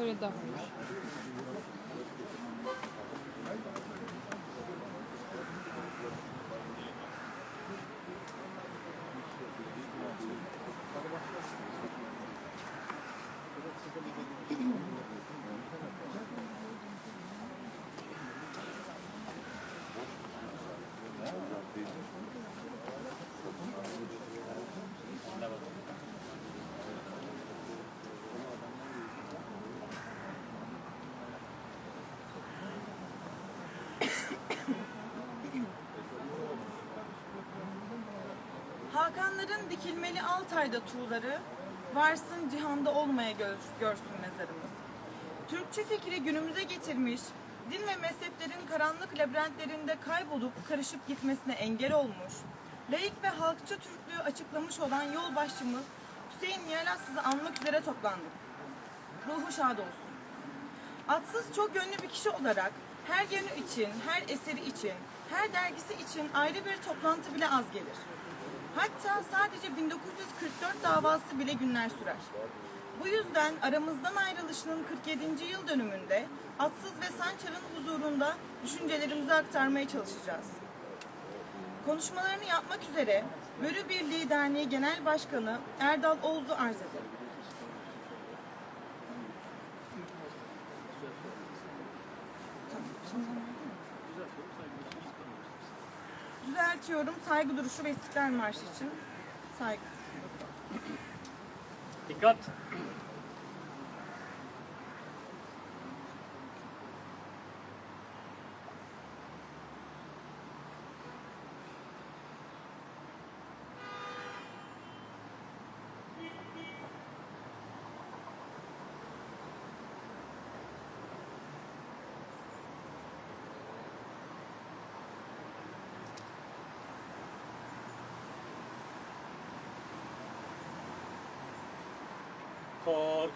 Böyle Hakanların dikilmeli Altay'da tuğları, varsın cihanda olmaya gör- görsün mezarımız. Türkçe fikri günümüze getirmiş, din ve mezheplerin karanlık labirentlerinde kaybolup karışıp gitmesine engel olmuş, laik ve halkçı Türklüğü açıklamış olan yol başçımız Hüseyin Niyalassız'ı anmak üzere toplandık. Ruhu şad olsun. Atsız çok yönlü bir kişi olarak her yönü için, her eseri için, her dergisi için ayrı bir toplantı bile az gelir. Hatta sadece 1944 davası bile günler sürer. Bu yüzden aramızdan ayrılışının 47. yıl dönümünde Atsız ve Sançar'ın huzurunda düşüncelerimizi aktarmaya çalışacağız. Konuşmalarını yapmak üzere Börü Birliği Derneği Genel Başkanı Erdal Oğuz'u arz ederim. Düzeltiyorum saygı duruşu ve İstiklal Marşı için saygı. Dikkat.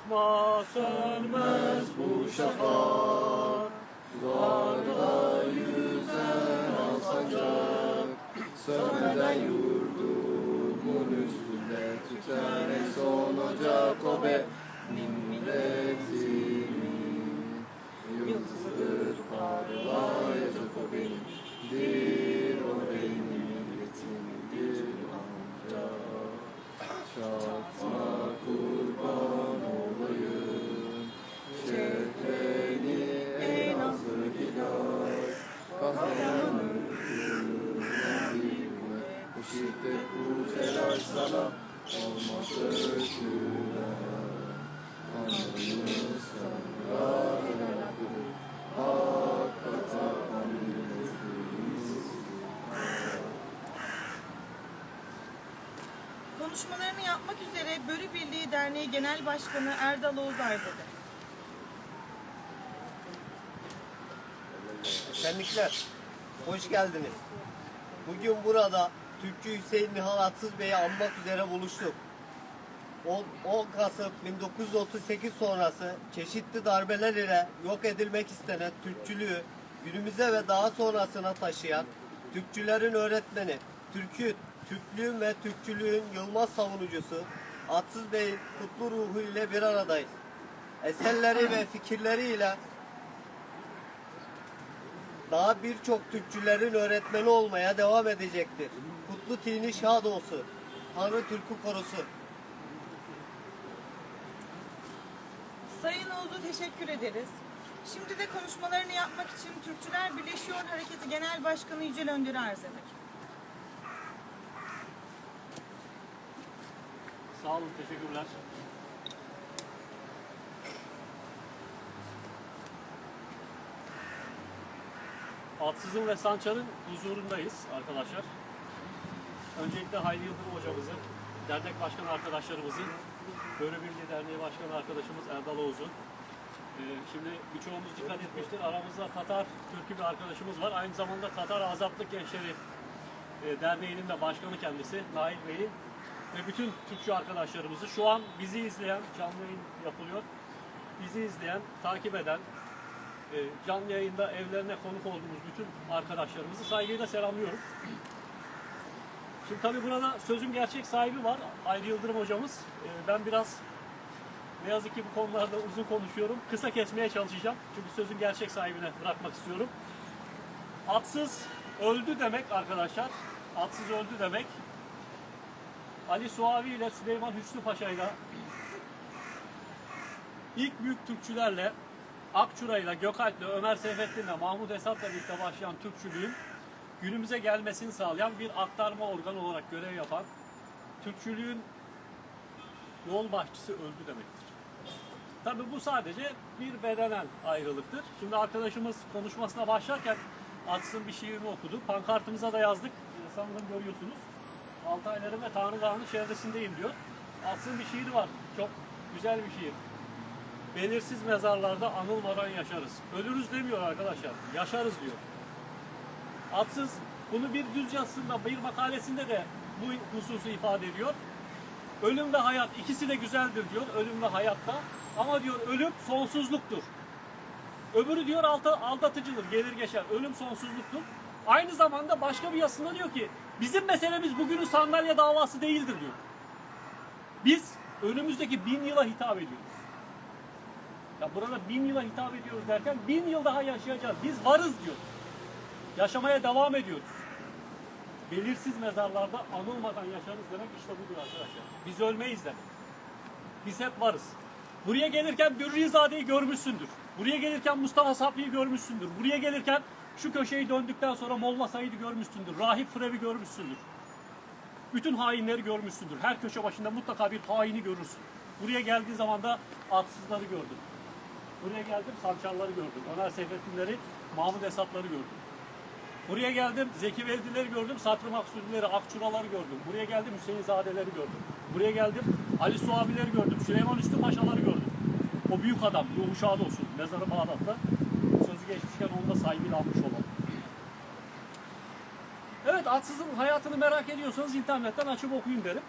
Korkma sönmez bu şafak. Sönmeden yurdumun üstünde tüten en son ocak o benim milletimin Yıldızıdır üzere Börü Birliği Derneği Genel Başkanı Erdal Oğuz arz eder. Şenlikler, hoş geldiniz. Bugün burada Türkçü Hüseyin Nihal Atsız Bey'i anmak üzere buluştuk. 10 10 Kasım 1938 sonrası çeşitli darbeler ile yok edilmek istenen Türkçülüğü günümüze ve daha sonrasına taşıyan Türkçülerin öğretmeni, Türk'ün, Türklüğün ve Türkçülüğün yılmaz savunucusu Atsız Bey'in kutlu ruhu ile bir aradayız. Eserleri ve fikirleriyle daha birçok Türkçülerin öğretmeni olmaya devam edecektir. Kutlu tini şad olsun. Tanrı Türk'ü korusun. Sayın Oğuz'u teşekkür ederiz. Şimdi de konuşmalarını yapmak için Türkçüler Birleşiyor Hareketi Genel Başkanı Yücel Önder'i arz eder. Sağ olun, teşekkürler. Atsız'ın ve Sançar'ın huzurundayız arkadaşlar. Öncelikle Hayri Yıldırım hocamızın, dernek başkan arkadaşlarımızın, Bölü Birliği Derneği Başkanı arkadaşımız Erdal Oğuz'un, ee, şimdi birçoğumuz dikkat etmiştir. Aramızda Tatar Türk'ü bir arkadaşımız var. Aynı zamanda Tatar Azatlık Gençleri e, Derneği'nin de başkanı kendisi Nail Bey'in ve bütün Türkçü arkadaşlarımızı şu an bizi izleyen, canlı yayın yapılıyor. Bizi izleyen, takip eden, e, canlı yayında evlerine konuk olduğumuz bütün arkadaşlarımızı saygıyla selamlıyorum. Şimdi tabii burada sözün gerçek sahibi var. Ayrı Yıldırım hocamız. E, ben biraz Ne yazık ki bu konularda uzun konuşuyorum. Kısa kesmeye çalışacağım. Çünkü sözün gerçek sahibine bırakmak istiyorum. Atsız öldü demek arkadaşlar. Atsız öldü demek. Ali Suavi ile Süleyman Hüsnü Paşa ile ilk büyük Türkçülerle Akçura'yla, Gökalp'le, Ömer Seyfettin'le, Mahmut Esat'la birlikte başlayan Türkçülüğün günümüze gelmesini sağlayan bir aktarma organı olarak görev yapan Türkçülüğün yol başçısı öldü demektir. Tabii bu sadece bir bedenen ayrılıktır. Şimdi arkadaşımız konuşmasına başlarken Atsın bir şiirini okudu. Pankartımıza da yazdık. Sanırım görüyorsunuz. Altayların ve Tanrı Dağı'nın çevresindeyim diyor. Atsın bir şiiri var. Çok güzel bir şiir. Belirsiz mezarlarda anılmadan yaşarız. Ölürüz demiyor arkadaşlar. Yaşarız diyor. Atsız bunu bir düz yazısında, bir makalesinde de bu hususu ifade ediyor. Ölüm ve hayat ikisi de güzeldir diyor. Ölüm ve hayatta. Ama diyor ölüm sonsuzluktur. Öbürü diyor aldatıcıdır, gelir geçer. Ölüm sonsuzluktur. Aynı zamanda başka bir yazısında diyor ki bizim meselemiz bugünün sandalye davası değildir diyor. Biz önümüzdeki bin yıla hitap ediyoruz. Ya burada bin yıla hitap ediyoruz derken bin yıl daha yaşayacağız. Biz varız diyor. Yaşamaya devam ediyoruz. Belirsiz mezarlarda anılmadan yaşarız demek işte budur arkadaşlar. Biz ölmeyiz demek. Biz hep varız. Buraya gelirken Dürrizade'yi görmüşsündür. Buraya gelirken Mustafa Sabri'yi görmüşsündür. Buraya gelirken şu köşeyi döndükten sonra Molla Said'i görmüşsündür. Rahip Frevi görmüşsündür. Bütün hainleri görmüşsündür. Her köşe başında mutlaka bir haini görürsün. Buraya geldiğin zaman da atsızları gördün. Buraya geldim Sançarları gördüm. Ömer Seyfettinleri, Mahmut Esatları gördüm. Buraya geldim Zeki Veldileri gördüm, Satri Maksudileri, Akçuraları gördüm. Buraya geldim Hüseyin Zadeleri gördüm. Buraya geldim Ali Suavileri gördüm, Süleyman Üstü Paşaları gördüm. O büyük adam, ruhu şad olsun. Mezarı Bağdat'ta. Sözü geçmişken onu da sahibiyle almış olalım. Evet, Atsız'ın hayatını merak ediyorsanız internetten açıp okuyun derim.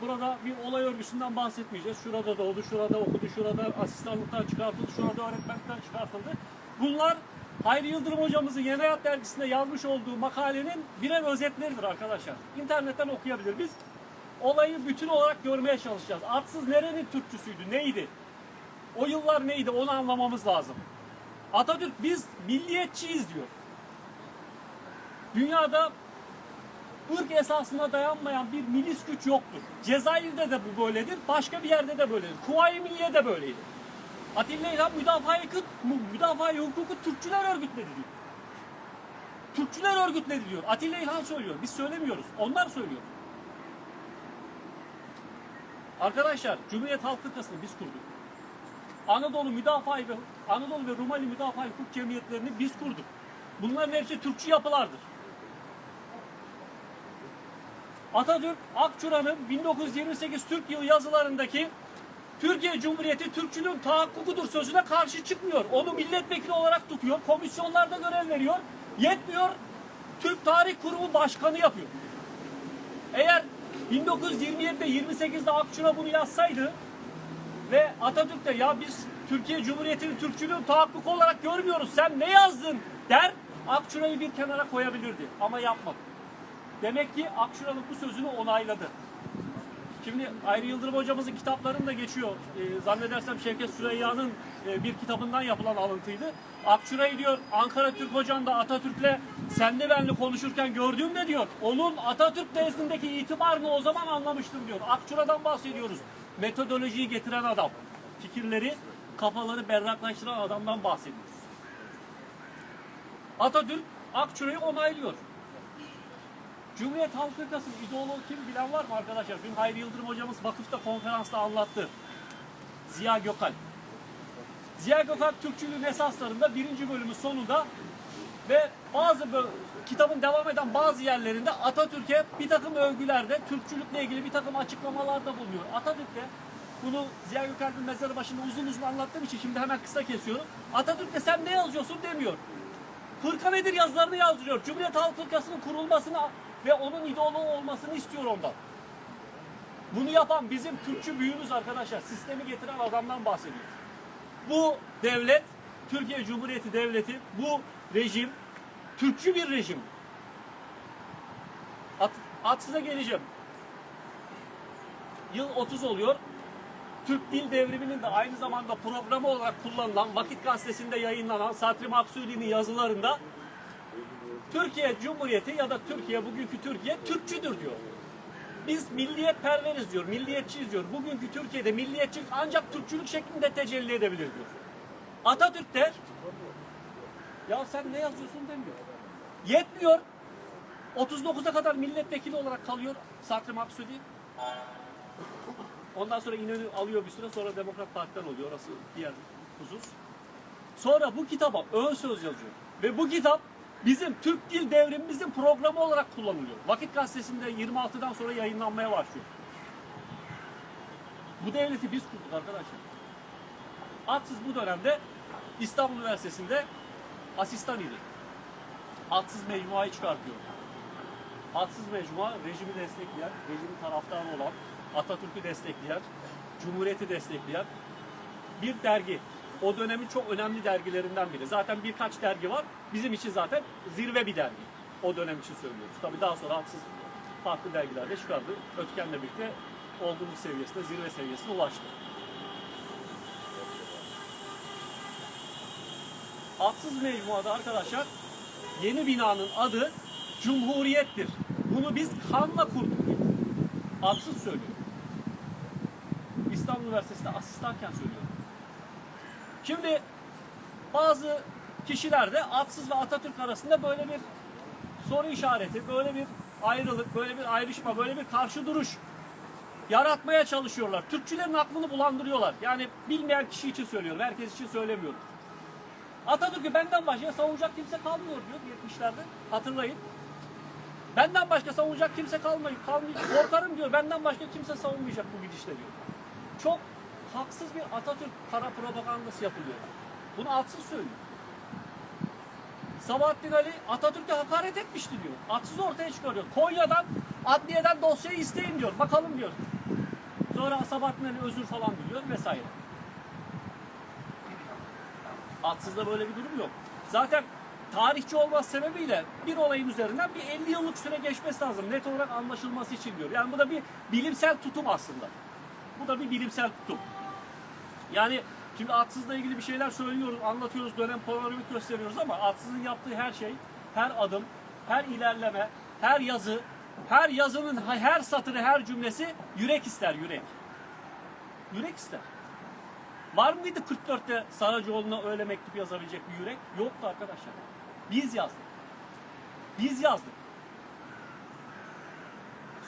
Burada bir olay örgüsünden bahsetmeyeceğiz. Şurada doğdu, şurada okudu, şurada asistanlıktan çıkartıldı, şurada öğretmenlikten çıkartıldı. Bunlar Hayri Yıldırım hocamızın Yeni Hayat dergisinde yazmış olduğu makalenin birer özetleridir arkadaşlar. İnternetten okuyabilir. Biz olayı bütün olarak görmeye çalışacağız. Atsız nerenin Türkçüsüydü, neydi? O yıllar neydi onu anlamamız lazım. Atatürk biz milliyetçiyiz diyor. Dünyada ırk esasına dayanmayan bir milis güç yoktur. Cezayir'de de bu böyledir, başka bir yerde de böyledir. Kuvayi Milliye de böyleydi. Atilla İlhan müdafaa-i müdafaa hukuku Türkçüler örgütledi diyor. Türkçüler örgütledi diyor. Atilla İlhan söylüyor. Biz söylemiyoruz. Onlar söylüyor. Arkadaşlar Cumhuriyet Halk Fırkası'nı biz kurduk. Anadolu Müdafaa ve Anadolu ve Rumeli Müdafaa Hukuk Cemiyetlerini biz kurduk. Bunların hepsi Türkçü yapılardır. Atatürk Akçura'nın 1928 Türk yılı yazılarındaki Türkiye Cumhuriyeti Türkçülüğün tahakkukudur sözüne karşı çıkmıyor. Onu milletvekili olarak tutuyor. Komisyonlarda görev veriyor. Yetmiyor. Türk Tarih Kurumu Başkanı yapıyor. Eğer 1927'de 28'de Akçura bunu yazsaydı ve Atatürk de ya biz Türkiye Cumhuriyeti'nin Türkçülüğün tahakkuk olarak görmüyoruz. Sen ne yazdın der. Akçura'yı bir kenara koyabilirdi. Ama yapmadı. Demek ki Akşura'nın bu sözünü onayladı. Şimdi Ayrı Yıldırım hocamızın kitaplarında geçiyor. Ee, zannedersem Şevket Süreyya'nın e, bir kitabından yapılan alıntıydı. Akçura'yı diyor Ankara Türk Hocam da Atatürk'le senli benli konuşurken gördüğümde diyor onun Atatürk nezdindeki itibarını o zaman anlamıştım diyor. Akçura'dan bahsediyoruz. Metodolojiyi getiren adam. Fikirleri, kafaları berraklaştıran adamdan bahsediyoruz. Atatürk Akçura'yı onaylıyor. Cumhuriyet Halk Fırkası'nın ideoloğu kim bilen var mı arkadaşlar? Dün Hayri Yıldırım hocamız vakıfta konferansta anlattı. Ziya Gökalp. Ziya Gökalp Türkçülüğün esaslarında birinci bölümün sonunda ve bazı kitabın devam eden bazı yerlerinde Atatürk'e bir takım övgülerde Türkçülükle ilgili bir takım açıklamalarda bulunuyor. Atatürk de bunu Ziya Gökalp'in mezarı başında uzun uzun anlattığım için şimdi hemen kısa kesiyorum. Atatürk de sen ne yazıyorsun demiyor. Fırka nedir yazılarını yazdırıyor. Cumhuriyet Halk Fırkası'nın kurulmasını ve onun ideoloğu olmasını istiyor ondan. Bunu yapan bizim Türkçü büyüğümüz arkadaşlar. Sistemi getiren adamdan bahsediyor. Bu devlet, Türkiye Cumhuriyeti Devleti, bu rejim, Türkçü bir rejim. At, atsıza geleceğim. Yıl 30 oluyor. Türk Dil Devrimi'nin de aynı zamanda programı olarak kullanılan Vakit Gazetesi'nde yayınlanan Satri Maksuri'nin yazılarında Türkiye Cumhuriyeti ya da Türkiye bugünkü Türkiye Türkçüdür diyor. Biz milliyet perveriz diyor, milliyetçiyiz diyor. Bugünkü Türkiye'de milliyetçilik ancak Türkçülük şeklinde tecelli edebilir diyor. Atatürk de ya sen ne yazıyorsun demiyor. Yetmiyor. 39'a kadar milletvekili olarak kalıyor Satri Maksudi. Ondan sonra İnönü alıyor bir süre sonra Demokrat Parti'den oluyor. Orası diğer husus. Sonra bu kitaba ön söz yazıyor. Ve bu kitap bizim Türk Dil Devrimimizin programı olarak kullanılıyor. Vakit Gazetesi'nde 26'dan sonra yayınlanmaya başlıyor. Bu devleti biz kurduk arkadaşlar. Atsız bu dönemde İstanbul Üniversitesi'nde asistan idi. Atsız mecmuayı çıkartıyor. Atsız mecmua rejimi destekleyen, rejimin taraftarı olan, Atatürk'ü destekleyen, Cumhuriyeti destekleyen bir dergi. O dönemin çok önemli dergilerinden biri. Zaten birkaç dergi var. Bizim için zaten zirve bir dergi. O dönem için söylüyoruz. Tabii daha sonra Atsız farklı dergilerde çıkardı. Ötken'le birlikte olgunluk seviyesine, zirve seviyesine ulaştı. Atsız mecmuada arkadaşlar yeni binanın adı Cumhuriyettir. Bunu biz kanla kurduk diyor. Atsız söylüyor. İstanbul Üniversitesi'nde asistanken söylüyor. Şimdi bazı kişiler de Atsız ve Atatürk arasında böyle bir soru işareti, böyle bir ayrılık, böyle bir ayrışma, böyle bir karşı duruş yaratmaya çalışıyorlar. Türkçülerin aklını bulandırıyorlar. Yani bilmeyen kişi için söylüyorum, herkes için söylemiyorum. Atatürk'ü benden başka savunacak kimse kalmıyor diyor 70'lerde. Hatırlayın. Benden başka savunacak kimse kalmayıp kalmayacak. Korkarım diyor. Benden başka kimse savunmayacak bu gidişle diyor. Çok haksız bir Atatürk kara propagandası yapılıyor. Bunu atsız söylüyor. Sabahattin Ali Atatürk'e hakaret etmişti diyor. Atsız ortaya çıkarıyor. Konya'dan adliyeden dosyayı isteyin diyor. Bakalım diyor. Sonra Sabahattin Ali özür falan diliyor vesaire. Atsızda böyle bir durum yok. Zaten tarihçi olması sebebiyle bir olayın üzerinden bir 50 yıllık süre geçmesi lazım. Net olarak anlaşılması için diyor. Yani bu da bir bilimsel tutum aslında. Bu da bir bilimsel tutum. Yani şimdi atsızla ilgili bir şeyler söylüyoruz, anlatıyoruz, dönem panoramik gösteriyoruz ama atsızın yaptığı her şey, her adım, her ilerleme, her yazı, her yazının her satırı, her cümlesi yürek ister, yürek. Yürek ister. Var mıydı 44'te Saracoğlu'na öyle mektup yazabilecek bir yürek? Yoktu arkadaşlar. Biz yazdık. Biz yazdık.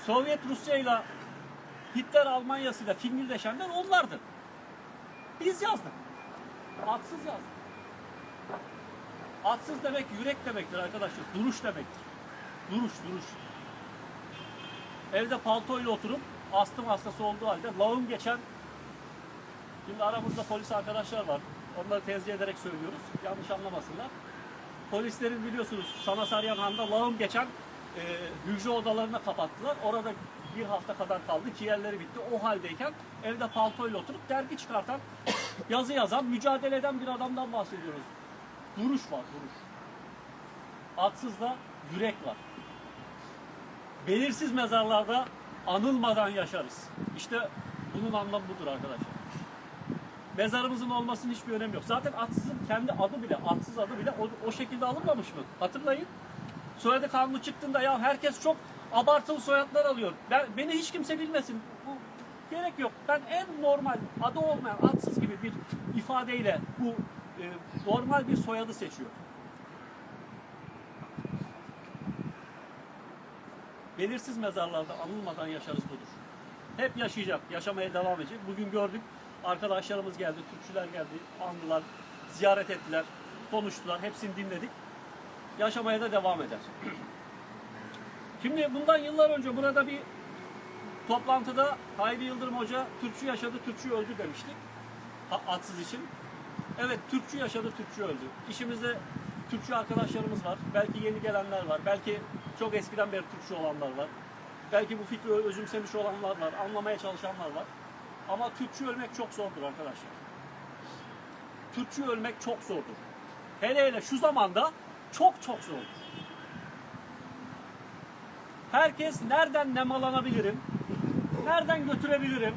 Sovyet Rusya'yla Hitler Almanya'sıyla fingirdeşenler onlardı. Biz yazdık. Atsız yazdık. Atsız demek yürek demektir arkadaşlar. Duruş demektir. Duruş, duruş. Evde paltoyla oturup astım hastası olduğu halde lağım geçen Şimdi aramızda polis arkadaşlar var. Onları tenzih ederek söylüyoruz. Yanlış anlamasınlar. Polislerin biliyorsunuz Sana Sarıyan Han'da lağım geçen e, hücre odalarına kapattılar. Orada bir hafta kadar kaldı. Ciğerleri bitti. O haldeyken evde paltoyla oturup dergi çıkartan, yazı yazan, mücadele eden bir adamdan bahsediyoruz. Duruş var, duruş. Atsızda yürek var. Belirsiz mezarlarda anılmadan yaşarız. İşte bunun anlamı budur arkadaşlar mezarımızın olmasının hiçbir önemi yok. Zaten atsızın kendi adı bile, atsız adı bile o, o şekilde alınmamış mı? Hatırlayın. Soyadı kanunu çıktığında ya herkes çok abartılı soyadlar alıyor. Ben, beni hiç kimse bilmesin. Bu gerek yok. Ben en normal, adı olmayan, atsız gibi bir ifadeyle bu e, normal bir soyadı seçiyor. Belirsiz mezarlarda anılmadan yaşarız budur. Hep yaşayacak, yaşamaya devam edecek. Bugün gördük, arkadaşlarımız geldi, Türkçüler geldi, andılar, ziyaret ettiler, konuştular, hepsini dinledik. Yaşamaya da devam eder. Şimdi bundan yıllar önce burada bir toplantıda Hayri Yıldırım Hoca Türkçü yaşadı, Türkçü öldü demiştik. Atsız için. Evet, Türkçü yaşadı, Türkçü öldü. İşimizde Türkçü arkadaşlarımız var. Belki yeni gelenler var. Belki çok eskiden beri Türkçü olanlar var. Belki bu fikri özümsemiş olanlar var. Anlamaya çalışanlar var. Ama Türkçü ölmek çok zordur arkadaşlar. Türkçü ölmek çok zordur. Hele hele şu zamanda çok çok zordur. Herkes nereden nemalanabilirim, nereden götürebilirim,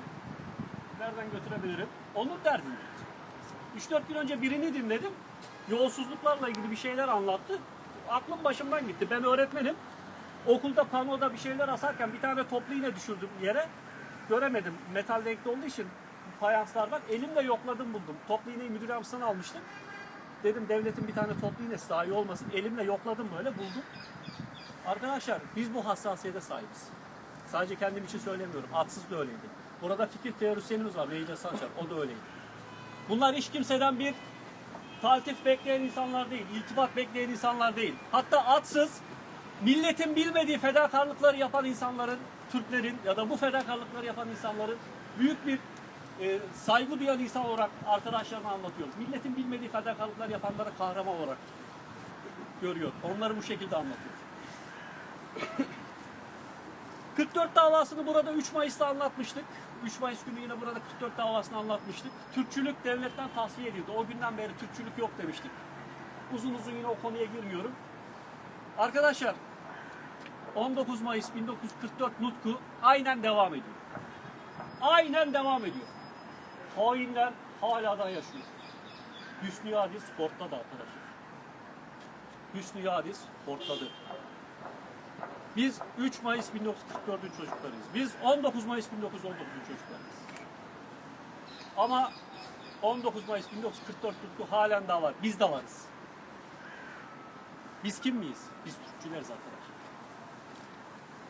nereden götürebilirim? Onun derdindeydi. 3-4 gün önce birini dinledim. Yolsuzluklarla ilgili bir şeyler anlattı. Aklım başımdan gitti. Ben öğretmenim. Okulda panoda bir şeyler asarken bir tane toplu iğne düşürdüm yere. Göremedim. Metal renkli olduğu için fayanslar var. Elimle yokladım buldum. Toplu iğneyi müdür yardımcısından almıştım. Dedim devletin bir tane toplu iğnesi daha iyi olmasın. Elimle yokladım böyle buldum. Arkadaşlar biz bu hassasiyete sahibiz. Sadece kendim için söylemiyorum. Atsız da öyleydi. Burada fikir teorisyenimiz var. Meyce Sançar. O da öyleydi. Bunlar hiç kimseden bir taltif bekleyen insanlar değil. iltifat bekleyen insanlar değil. Hatta atsız milletin bilmediği fedakarlıkları yapan insanların, Türklerin ya da bu fedakarlıkları yapan insanların büyük bir e, saygı duyan insan olarak arkadaşlarına anlatıyoruz. Milletin bilmediği fedakarlıklar yapanlara kahraman olarak görüyor. Onları bu şekilde anlatıyor. 44 davasını burada 3 Mayıs'ta anlatmıştık. 3 Mayıs günü yine burada 44 davasını anlatmıştık. Türkçülük devletten tasfiye edildi. O günden beri Türkçülük yok demiştik. Uzun uzun yine o konuya girmiyorum. Arkadaşlar 19 Mayıs 1944 nutku aynen devam ediyor. Aynen devam ediyor. Hainler hala da yaşıyor. Hüsnü Yadiz portladı arkadaşlar. Hüsnü Yadiz portladı. Biz 3 Mayıs 1944'ün çocuklarıyız. Biz 19 Mayıs 1919'un çocuklarıyız. Ama 19 Mayıs 1944 tutku halen daha var. Biz de varız. Biz kim miyiz? Biz Türkçüleriz arkadaşlar.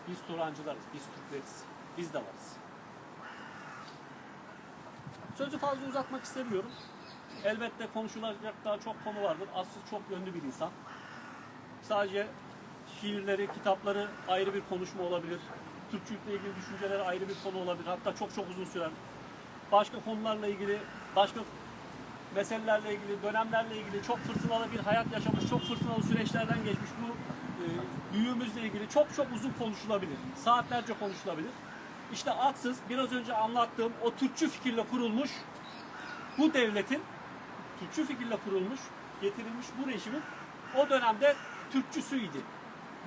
Biz Turancılarız, biz Türkleriz. Biz de varız. Sözü fazla uzatmak istemiyorum. Elbette konuşulacak daha çok konu vardır. Aslı çok yönlü bir insan. Sadece şiirleri, kitapları ayrı bir konuşma olabilir. Türkçülükle ilgili düşünceleri ayrı bir konu olabilir. Hatta çok çok uzun süren. Başka konularla ilgili, başka meselelerle ilgili, dönemlerle ilgili çok fırtınalı bir hayat yaşamış, çok fırtınalı süreçlerden geçmiş bu büyüğümüzle ilgili çok çok uzun konuşulabilir. Saatlerce konuşulabilir. İşte atsız biraz önce anlattığım o Türkçü fikirle kurulmuş bu devletin Türkçü fikirle kurulmuş, getirilmiş bu rejimin o dönemde Türkçüsüydü.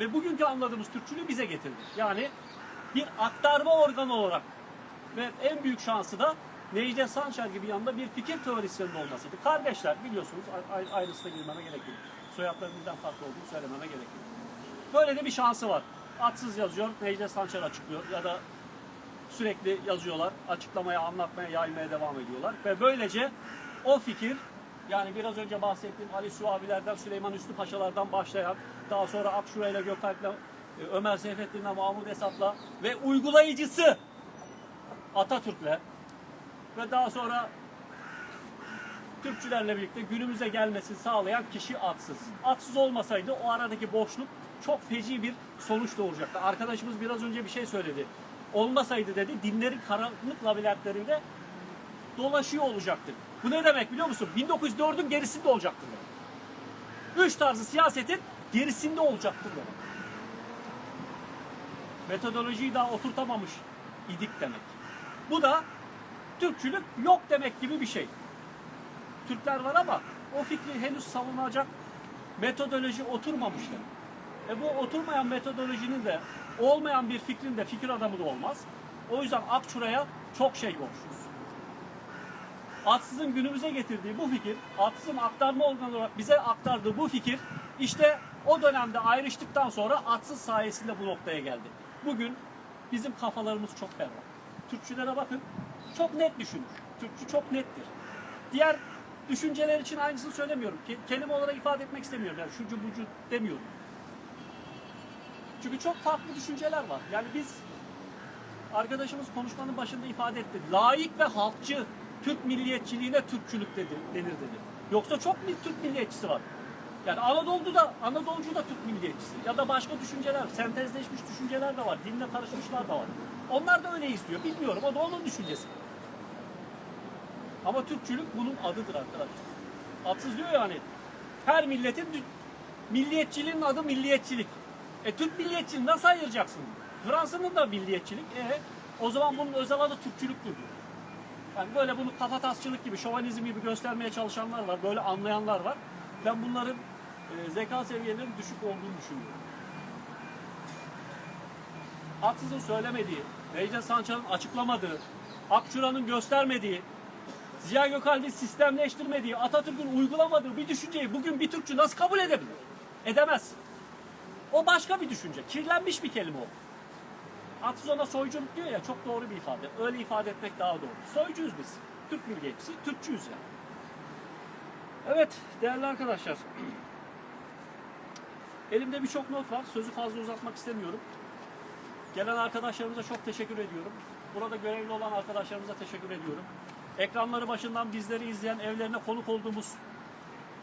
Ve bugünkü anladığımız Türkçülüğü bize getirdi. Yani bir aktarma organı olarak ve en büyük şansı da Necdet Sancar gibi yanında bir fikir teorisyenin olmasıydı. Kardeşler biliyorsunuz a- a- ayrıntıda girmeme gerek yok. Soyadları bizden farklı olduğunu söylememe gerek yok. Böyle de bir şansı var. Atsız yazıyor, Necdet Sancar açıklıyor ya da sürekli yazıyorlar. Açıklamaya, anlatmaya, yaymaya devam ediyorlar. Ve böylece o fikir yani biraz önce bahsettiğim Ali Suavilerden, Süleyman Üstü Paşalardan başlayan daha sonra Akşura ile Gökalp'le, e, Ömer Seyfettin'le, Mahmud Esat'la ve uygulayıcısı Atatürk'le ve daha sonra Türkçülerle birlikte günümüze gelmesini sağlayan kişi atsız. Atsız olmasaydı o aradaki boşluk çok feci bir sonuç doğuracaktı. Arkadaşımız biraz önce bir şey söyledi. Olmasaydı dedi dinlerin karanlık labirentlerinde dolaşıyor olacaktır. Bu ne demek biliyor musun? 1904'ün gerisinde olacaktır demek. Üç tarzı siyasetin gerisinde olacaktır demek. Metodolojiyi daha oturtamamış idik demek. Bu da Türkçülük yok demek gibi bir şey. Türkler var ama o fikri henüz savunacak metodoloji oturmamış demek. E bu oturmayan metodolojinin de olmayan bir fikrin de fikir adamı da olmaz. O yüzden Akçura'ya çok şey borçluyuz. Atsız'ın günümüze getirdiği bu fikir, Atsız'ın aktarma organı olarak bize aktardığı bu fikir işte o dönemde ayrıştıktan sonra Atsız sayesinde bu noktaya geldi. Bugün bizim kafalarımız çok berrak. Türkçülere bakın, çok net düşünür. Türkçü çok nettir. Diğer düşünceler için aynısını söylemiyorum. Ke- Kelime olarak ifade etmek istemiyorum. Yani şucu bucu demiyorum. Çünkü çok farklı düşünceler var. Yani biz arkadaşımız konuşmanın başında ifade etti. Laik ve halkçı Türk milliyetçiliğine Türkçülük dedi, denir dedi. Yoksa çok bir Türk milliyetçisi var. Yani Anadolu'da da Anadolucu da Türk milliyetçisi ya da başka düşünceler, sentezleşmiş düşünceler de var, dinle karışmışlar da var. Onlar da öyle istiyor. Bilmiyorum. O da onun düşüncesi. Ama Türkçülük bunun adıdır arkadaşlar. Atsız diyor yani her milletin milliyetçiliğin adı milliyetçilik. E Türk milliyetçiliğini nasıl ayıracaksın? Fransa'nın da milliyetçilik. E o zaman bunun özel adı Türkçülüktür diyor. Yani böyle bunu kafatasçılık gibi, şovanizm gibi göstermeye çalışanlar var, böyle anlayanlar var. Ben bunların e, zeka seviyelerinin düşük olduğunu düşünüyorum. Atsız'ın söylemediği, Necdet Sancar'ın açıklamadığı Akçura'nın göstermediği, Ziya Gökalp'in sistemleştirmediği, Atatürk'ün uygulamadığı bir düşünceyi bugün bir Türkçü nasıl kabul edebilir? Edemez. O başka bir düşünce. Kirlenmiş bir kelime o. Atsız ona soyculuk diyor ya çok doğru bir ifade. Öyle ifade etmek daha doğru. Soycuyuz biz. Türk milliyetçisi, Türkçüyüz yani. Evet değerli arkadaşlar. Elimde birçok not var. Sözü fazla uzatmak istemiyorum. Gelen arkadaşlarımıza çok teşekkür ediyorum. Burada görevli olan arkadaşlarımıza teşekkür ediyorum. Ekranları başından bizleri izleyen, evlerine konuk olduğumuz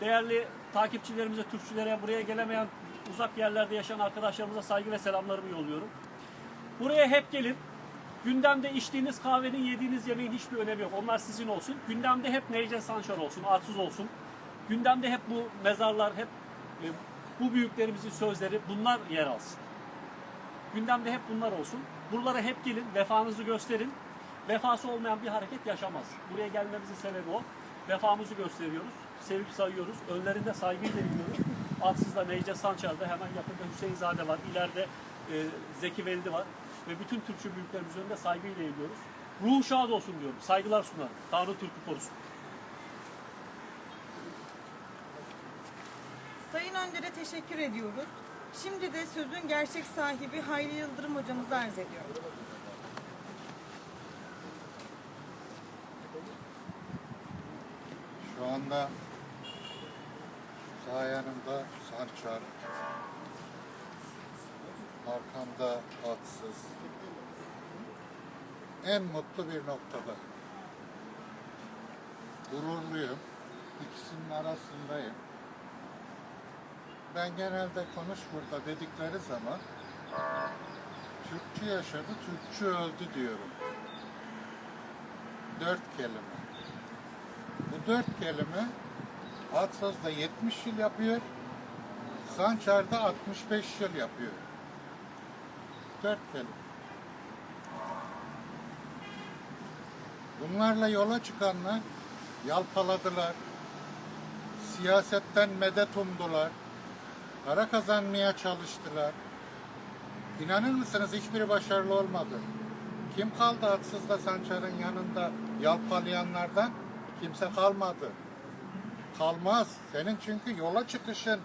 değerli takipçilerimize, Türkçülere, buraya gelemeyen uzak yerlerde yaşayan arkadaşlarımıza saygı ve selamlarımı yolluyorum. Buraya hep gelin. Gündemde içtiğiniz kahvenin, yediğiniz yemeğin hiçbir önemi yok. Onlar sizin olsun. Gündemde hep Necdet Sancar olsun, Arsuz olsun. Gündemde hep bu mezarlar, hep e, bu büyüklerimizin sözleri bunlar yer alsın. Gündemde hep bunlar olsun. Buralara hep gelin, vefanızı gösterin. Vefası olmayan bir hareket yaşamaz. Buraya gelmemizin sebebi o. Vefamızı gösteriyoruz, sevip sayıyoruz. Önlerinde saygıyla eğiliyoruz. Atsız'da Necdet Sancar'da hemen yakında Hüseyinzade var. İleride e, Zeki Veldi var. Ve bütün Türkçü büyüklerimiz önünde saygıyla eğiliyoruz. Ruhu şad olsun diyorum. Saygılar sunarım. Tanrı Türk'ü korusun. Sayın Önder'e teşekkür ediyoruz. Şimdi de sözün gerçek sahibi Hayri Yıldırım hocamıza arz ediyorum. Şu anda sağ Sançar, arkamda atsız. En mutlu bir noktada. Gururluyum. İkisinin arasındayım. Ben genelde konuş burada dedikleri zaman Türkçü yaşadı, Türkçü öldü diyorum. Dört kelime. Bu dört kelime Atsız'da 70 yıl yapıyor, Sançar'da 65 yıl yapıyor. Dört kelime. Bunlarla yola çıkanlar yalpaladılar, siyasetten medet umdular, para kazanmaya çalıştılar. İnanır mısınız hiçbiri başarılı olmadı. Kim kaldı Atsız'da Sançar'ın yanında yalpalayanlardan? Kimse kalmadı. Kalmaz. Senin çünkü yola çıkışın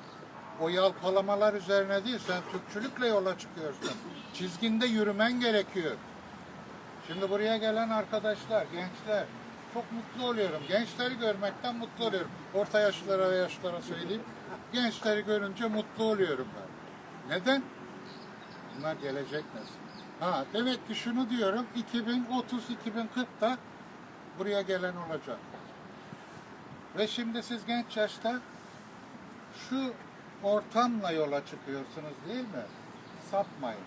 o yalpalamalar üzerine değil. Sen Türkçülükle yola çıkıyorsun. Çizginde yürümen gerekiyor. Şimdi buraya gelen arkadaşlar, gençler çok mutlu oluyorum. Gençleri görmekten mutlu oluyorum. Orta yaşlılara ve yaşlılara söyleyeyim. Gençleri görünce mutlu oluyorum ben. Neden? Bunlar gelecek nesil. Ha, demek ki şunu diyorum, 2030-2040'da buraya gelen olacak. Ve şimdi siz genç yaşta şu ortamla yola çıkıyorsunuz değil mi? Sapmayın.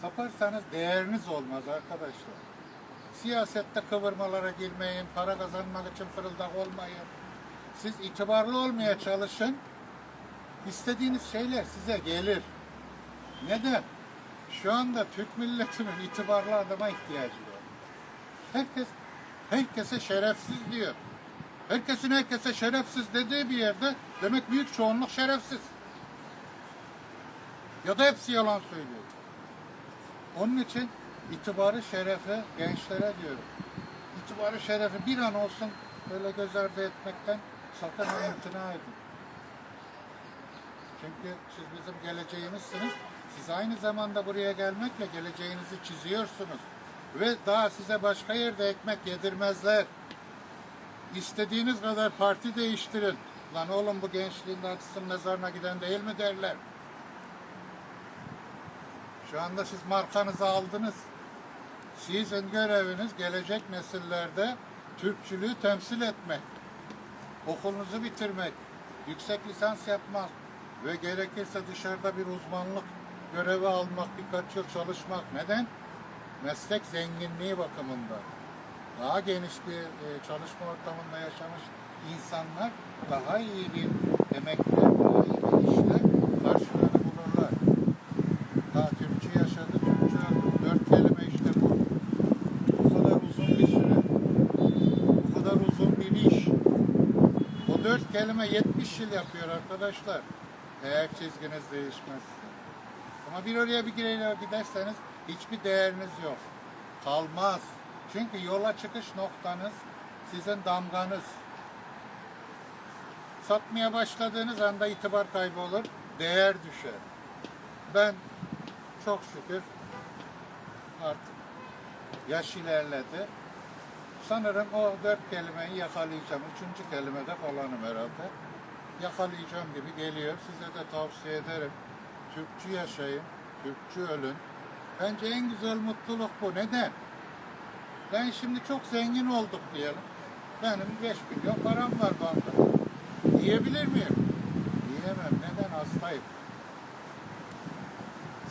Saparsanız değeriniz olmaz arkadaşlar. Siyasette kıvırmalara girmeyin, para kazanmak için fırıldak olmayın. Siz itibarlı olmaya çalışın. İstediğiniz şeyler size gelir. Neden? Şu anda Türk milletinin itibarlı adama ihtiyacı var. Herkes herkese şerefsiz diyor. Herkesin herkese şerefsiz dediği bir yerde demek büyük çoğunluk şerefsiz. Ya da hepsi yalan söylüyor. Onun için itibarı şerefi gençlere diyorum. İtibarı şerefi bir an olsun böyle göz ardı etmekten sakın imtina edin. Çünkü siz bizim geleceğimizsiniz. Siz aynı zamanda buraya gelmekle geleceğinizi çiziyorsunuz. Ve daha size başka yerde ekmek yedirmezler. İstediğiniz kadar parti değiştirin. Lan oğlum bu gençliğin açsın mezarına giden değil mi derler. Şu anda siz markanızı aldınız. Sizin göreviniz gelecek nesillerde Türkçülüğü temsil etmek. Okulunuzu bitirmek, yüksek lisans yapmak ve gerekirse dışarıda bir uzmanlık görevi almak, birkaç yıl çalışmak. Neden? Meslek zenginliği bakımından. Daha geniş bir e, çalışma ortamında yaşamış insanlar daha iyi bir emekle, daha iyi bir işle karşılığını bulurlar. Daha Türkçe yaşadı, Türkçe. Dört kelime işte bu. Bu kadar uzun bir süre. Bu kadar uzun bir iş. O dört kelime 70 yıl yapıyor arkadaşlar. Eğer çizginiz değişmezse. Ama bir oraya bir geriye giderseniz hiçbir değeriniz yok. kalmaz. Çünkü yola çıkış noktanız sizin damganız. Satmaya başladığınız anda itibar kaybı olur, değer düşer. Ben çok şükür artık yaş ilerledi. Sanırım o dört kelimeyi yakalayacağım. Üçüncü kelimede falanım herhalde. Yakalayacağım gibi geliyor. Size de tavsiye ederim. Türkçü yaşayın, Türkçü ölün. Bence en güzel mutluluk bu. Neden? Ben şimdi çok zengin olduk diyelim. Benim 5 milyon param var bankada. Yiyebilir miyim? Yiyemem. Neden? Hastayım.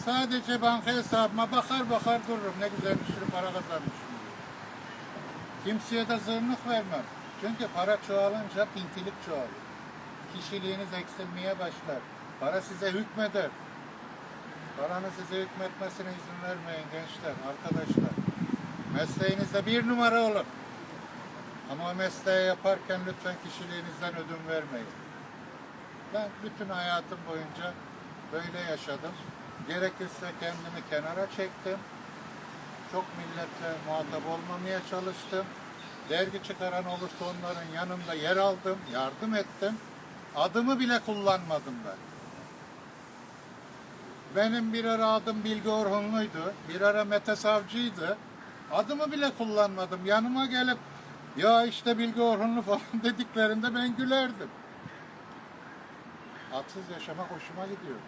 Sadece banka hesabıma bakar bakar dururum. Ne güzel bir sürü para kazanmışım. Kimseye de zırnık vermem. Çünkü para çoğalınca pintilik çoğalır. Kişiliğiniz eksilmeye başlar. Para size hükmeder. Paranın size hükmetmesine izin vermeyin gençler, arkadaşlar. Mesleğinizde bir numara olun. Ama mesleği yaparken lütfen kişiliğinizden ödün vermeyin. Ben bütün hayatım boyunca böyle yaşadım. Gerekirse kendimi kenara çektim. Çok milletle muhatap olmamaya çalıştım. Dergi çıkaran olursa onların yanında yer aldım, yardım ettim. Adımı bile kullanmadım ben. Benim bir ara adım Bilge Orhunlu'ydu. Bir ara Mete Savcı'ydı. Adımı bile kullanmadım. Yanıma gelip ya işte Bilge Orhunlu falan dediklerinde ben gülerdim. Atsız yaşamak hoşuma gidiyor.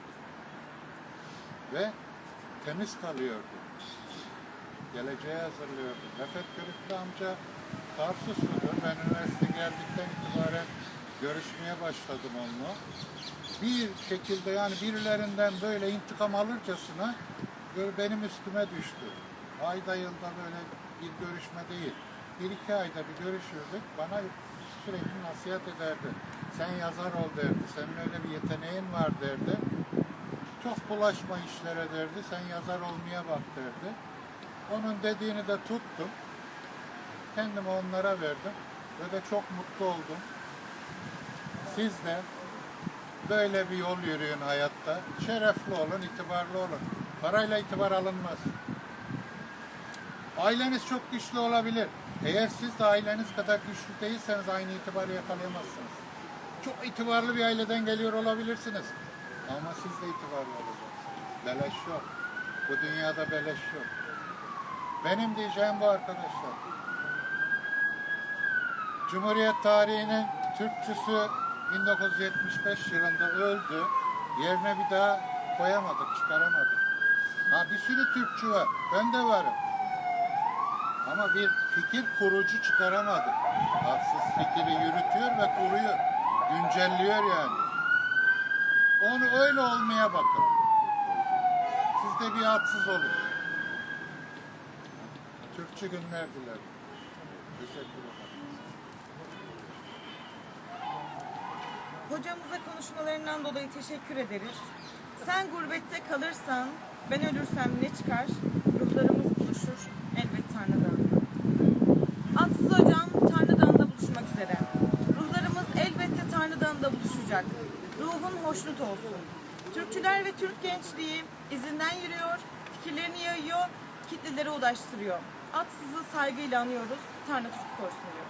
Ve temiz kalıyordu. Geleceğe hazırlıyordu. Refet Körüklü amca Tarsusludur. Ben üniversite geldikten itibaren görüşmeye başladım onunla bir şekilde yani birilerinden böyle intikam alırcasına benim üstüme düştü. Ayda yılda böyle bir görüşme değil. Bir iki ayda bir görüşürdük. Bana sürekli nasihat ederdi. Sen yazar ol derdi. Senin öyle bir yeteneğin var derdi. Çok bulaşma işlere derdi. Sen yazar olmaya bak derdi. Onun dediğini de tuttum. Kendimi onlara verdim. Ve de çok mutlu oldum. Siz de böyle bir yol yürüyün hayatta. Şerefli olun, itibarlı olun. Parayla itibar alınmaz. Aileniz çok güçlü olabilir. Eğer siz de aileniz kadar güçlü değilseniz aynı itibarı yakalayamazsınız. Çok itibarlı bir aileden geliyor olabilirsiniz. Ama siz de itibarlı olacaksınız. Beleş yok. Bu dünyada beleş yok. Benim diyeceğim bu arkadaşlar. Cumhuriyet tarihinin Türkçüsü 1975 yılında öldü. Yerine bir daha koyamadık, çıkaramadık. Ha bir sürü Türkçü var. Ben de varım. Ama bir fikir kurucu çıkaramadık. Haksız fikri yürütüyor ve kuruyor. Güncelliyor yani. Onu öyle olmaya bakın. Siz de bir haksız olun. Türkçü günler dilerim. Teşekkür ederim. Hocamıza konuşmalarından dolayı teşekkür ederiz. Sen gurbette kalırsan, ben ölürsem ne çıkar? Hoşnut olsun. Türkçüler ve Türk gençliği izinden yürüyor, fikirlerini yayıyor, kitlelere ulaştırıyor. Atsızı saygıyla anıyoruz. Tanrı Türk korusun.